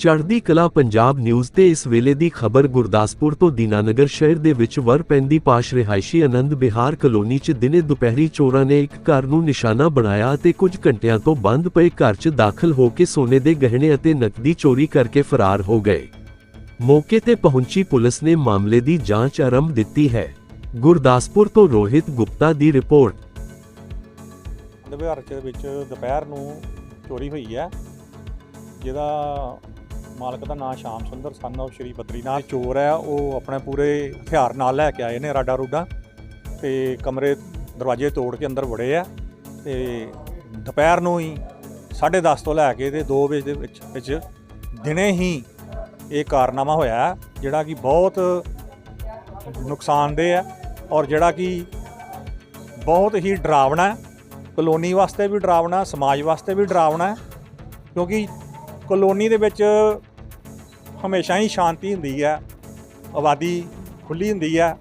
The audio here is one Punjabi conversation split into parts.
ਚੜ੍ਹਦੀ ਕਲਾ ਪੰਜਾਬ ਨਿਊਜ਼ ਤੇ ਇਸ ਵੇਲੇ ਦੀ ਖਬਰ ਗੁਰਦਾਸਪੁਰ ਤੋਂ ਦੀਨਾਨਗਰ ਸ਼ਹਿਰ ਦੇ ਵਿੱਚ ਵਰ ਪੈਂਦੀ ਪਾਸ਼ ਰਿਹਾਇਸ਼ੀ ਆਨੰਦ ਬਿਹਾਰ ਕਲੋਨੀ 'ਚ ਦਿਨੇ ਦੁਪਹਿਰੀ ਚੋਰਾਂ ਨੇ ਇੱਕ ਘਰ ਨੂੰ ਨਿਸ਼ਾਨਾ ਬਣਾਇਆ ਅਤੇ ਕੁਝ ਘੰਟਿਆਂ ਤੋਂ ਬੰਦ ਪਏ ਘਰ 'ਚ ਦਾਖਲ ਹੋ ਕੇ ਸੋਨੇ ਦੇ ਗਹਿਣੇ ਅਤੇ ਨਕਦੀ ਚੋਰੀ ਕਰਕੇ ਫਰਾਰ ਹੋ ਗਏ। ਮੌਕੇ ਤੇ ਪਹੁੰਚੀ ਪੁਲਿਸ ਨੇ ਮਾਮਲੇ ਦੀ ਜਾਂਚ ਆਰੰਭ ਦਿੱਤੀ ਹੈ। ਗੁਰਦਾਸਪੁਰ ਤੋਂ ਰੋਹਿਤ ਗੁਪਤਾ ਦੀ ਰਿਪੋਰਟ। ਵਿਹਾਰ ਚ ਵਿੱਚ ਦੁਪਹਿਰ ਨੂੰ ਚੋਰੀ ਹੋਈ ਹੈ। ਜਿਹਦਾ ਮਾਲਕ ਦਾ ਨਾਮ ਸ਼ਾਮ ਸੁੰਦਰ ਸਨ of ਸ਼੍ਰੀ ਬਦਰੀਨਾਥ ਚੋਰ ਹੈ ਉਹ ਆਪਣੇ ਪੂਰੇ ਹਥਿਆਰ ਨਾਲ ਲੈ ਕੇ ਆਏ ਨੇ ਰਾਡਾ ਰੂਡਾ। ਤੇ ਕਮਰੇ ਦਰਵਾਜ਼ੇ ਤੋੜ ਕੇ ਅੰਦਰ ਵੜੇ ਆ। ਤੇ ਦੁਪਹਿਰ ਨੂੰ ਹੀ 10:30 ਤੋਂ ਲੈ ਕੇ ਤੇ 2 ਵਜੇ ਦੇ ਵਿੱਚ ਵਿੱਚ ਦਿਨੇ ਹੀ ਇਹ ਕਾਰਨਾਮਾ ਹੋਇਆ ਹੈ, ਜਿਹੜਾ ਕਿ ਬਹੁਤ ਨੁਕਸਾਨਦੇਹ ਹੈ ਔਰ ਜਿਹੜਾ ਕਿ ਬਹੁਤ ਹੀ ਡਰਾਵਣਾ ਕਲੋਨੀ ਵਾਸਤੇ ਵੀ ਡਰਾਵਣਾ ਸਮਾਜ ਵਾਸਤੇ ਵੀ ਡਰਾਵਣਾ ਕਿਉਂਕਿ ਕਲੋਨੀ ਦੇ ਵਿੱਚ ਹਮੇਸ਼ਾ ਹੀ ਸ਼ਾਂਤੀ ਹੁੰਦੀ ਹੈ, ਆਬਾਦੀ ਖੁੱਲੀ ਹੁੰਦੀ ਹੈ।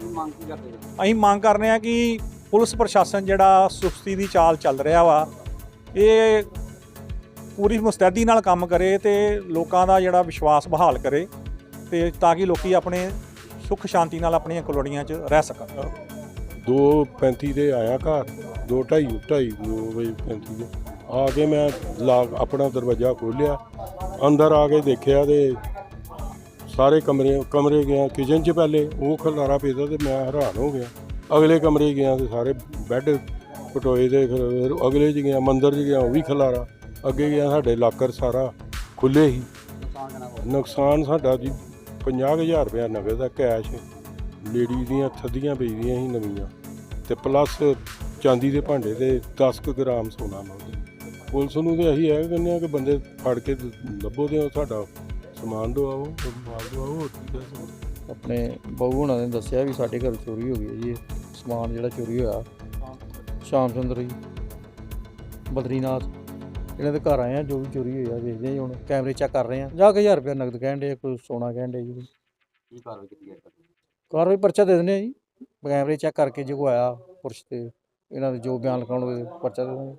ਅਸੀਂ ਮੰਗ ਕਰਨੇ ਹਾਂ ਕਿ ਪੁਲਿਸ ਪ੍ਰਸ਼ਾਸਨ ਜਿਹੜਾ ਸੁਸਤੀ ਦੀ ਚਾਲ ਚੱਲ ਰਿਹਾ ਵਾ, ਇਹ ਪੂਰੀ ਮੁਸਤੈਦੀ ਨਾਲ ਕੰਮ ਕਰੇ ਤੇ ਲੋਕਾਂ ਦਾ ਜਿਹੜਾ ਵਿਸ਼ਵਾਸ ਬਹਾਲ ਕਰੇ ਤੇ ਤਾਂ ਕਿ ਲੋਕੀ ਆਪਣੇ ਸੁੱਖ ਸ਼ਾਂਤੀ ਨਾਲ ਆਪਣੀਆਂ ਕਲੋਨੀਆਂ 'ਚ ਰਹਿ ਸਕਣ। ਦੋ 35 ਦੇ ਆਇਆ ਘਰ, ਦੋ ਢਾਈ ਢਾਈ ਦੋ ਵਜੇ 35 ਦੇ। ਆ ਕੇ ਮੈਂ ਲਾ ਆਪਣਾ ਦਰਵਾਜ਼ਾ ਖੋਲ੍ਹਿਆ, ਅੰਦਰ ਆ ਕੇ ਦੇਖਿਆ ਤੇ ਸਾਰੇ ਕਮਰੇ ਕਮਰੇ ਗਿਆ ਕਿਚਨ 'ਚ ਪਹਿਲੇ, ਉਹ ਖਲਾਰਾ ਪੇਦਾ ਤੇ ਮੈਂ ਹੈਰਾਨ ਹੋ ਗਿਆ। ਅਗਲੇ ਕਮਰੇ ਗਿਆ ਤੇ ਸਾਰੇ ਬੈੱਡ ਪਟੋਏ ਦੇ ਫਿਰ ਅਗਲੇ 'ਚ ਗਿਆ, ਮੰਦਰ 'ਚ ਗਿਆ, ਉਹ ਵੀ ਖਲਾਰਾ। ਅੱਗੇ ਗਿਆ ਸਾਡੇ ਲਾਕਰ ਸਾਰਾ ਖੁੱਲੇ ਹੀ। ਨੁਕਸਾਨ ਸਾਡਾ ਜੀ 50000 ਰੁਪਇਆ ਨਗਦ ਦਾ ਕੈਸ਼ ਲੇਡੀ ਦੀਆਂ ਥੱਦੀਆਂ ਪਈਆਂ ਸੀ ਨਵੀਆਂ। ਤੇ ਪਲੱਸ ਚਾਂਦੀ ਦੇ ਭਾਂਡੇ ਤੇ 10 ਕੁ ਗ੍ਰਾਮ ਸੋਨਾ ਮਿਲਦਾ ਪੁਲਿਸ ਨੂੰ ਤੇ ਅਸੀਂ ਇਹ ਕਹਿੰਦੇ ਆ ਕਿ ਬੰਦੇ ਫੜ ਕੇ ਲੱਭੋ ਤੇ ਸਾਡਾ ਸਮਾਨ ਦਵਾਓ ਮਾਲ ਦਵਾਓ ਹੋਰ ਕੀ ਕਹਿ ਸਕਦੇ? ਆਪਣੇ ਬਹੂ ਹੁਣਾਂ ਨੇ ਦੱਸਿਆ ਵੀ ਸਾਡੇ ਘਰ ਚੋਰੀ ਹੋ ਗਈ ਹੈ ਜੀ ਇਹ ਸਮਾਨ ਜਿਹੜਾ ਚੋਰੀ ਹੋਇਆ। ਸ਼ਾਮ ਸੁੰਦਰ ਜੀ ਬਦਰੀਨਾਥ ਇਹਨਾਂ ਦੇ ਘਰ ਆਏ ਆ ਜੋ ਵੀ ਚੋਰੀ ਹੋਇਆ ਵੇਖਦੇ ਆ ਜੀ ਹੁਣ ਕੈਮਰੇ ਚੈੱਕ ਕਰ ਰਹੇ ਆ। ਜਾ ਕੇ 1000 ਰੁਪਏ ਨਗਦ ਕਹਿਣ ਦੇ ਕੋਈ ਸੋਨਾ ਕਹਿਣ ਦੇ ਜੀ ਕੀ ਕਾਰਵਾਈ ਕੀਤੀ ਹੈ? ਕਾਰਵਾਈ ਪਰਚਾ ਦੇ ਦਿੰਦੇ ਆ ਜੀ ਕੈਮਰੇ ਚੈੱਕ ਕਰਕੇ ਜੇ ਕੋਈ ਆਇਆ ਪੁਰਸ਼ ਤੇ ਇਹਨਾਂ ਦੇ ਜੋ ਬਿਆਨ ਲਿਖਾਉਣਗੇ ਪਰਚਾ ਦੇ ਦਿੰਦੇ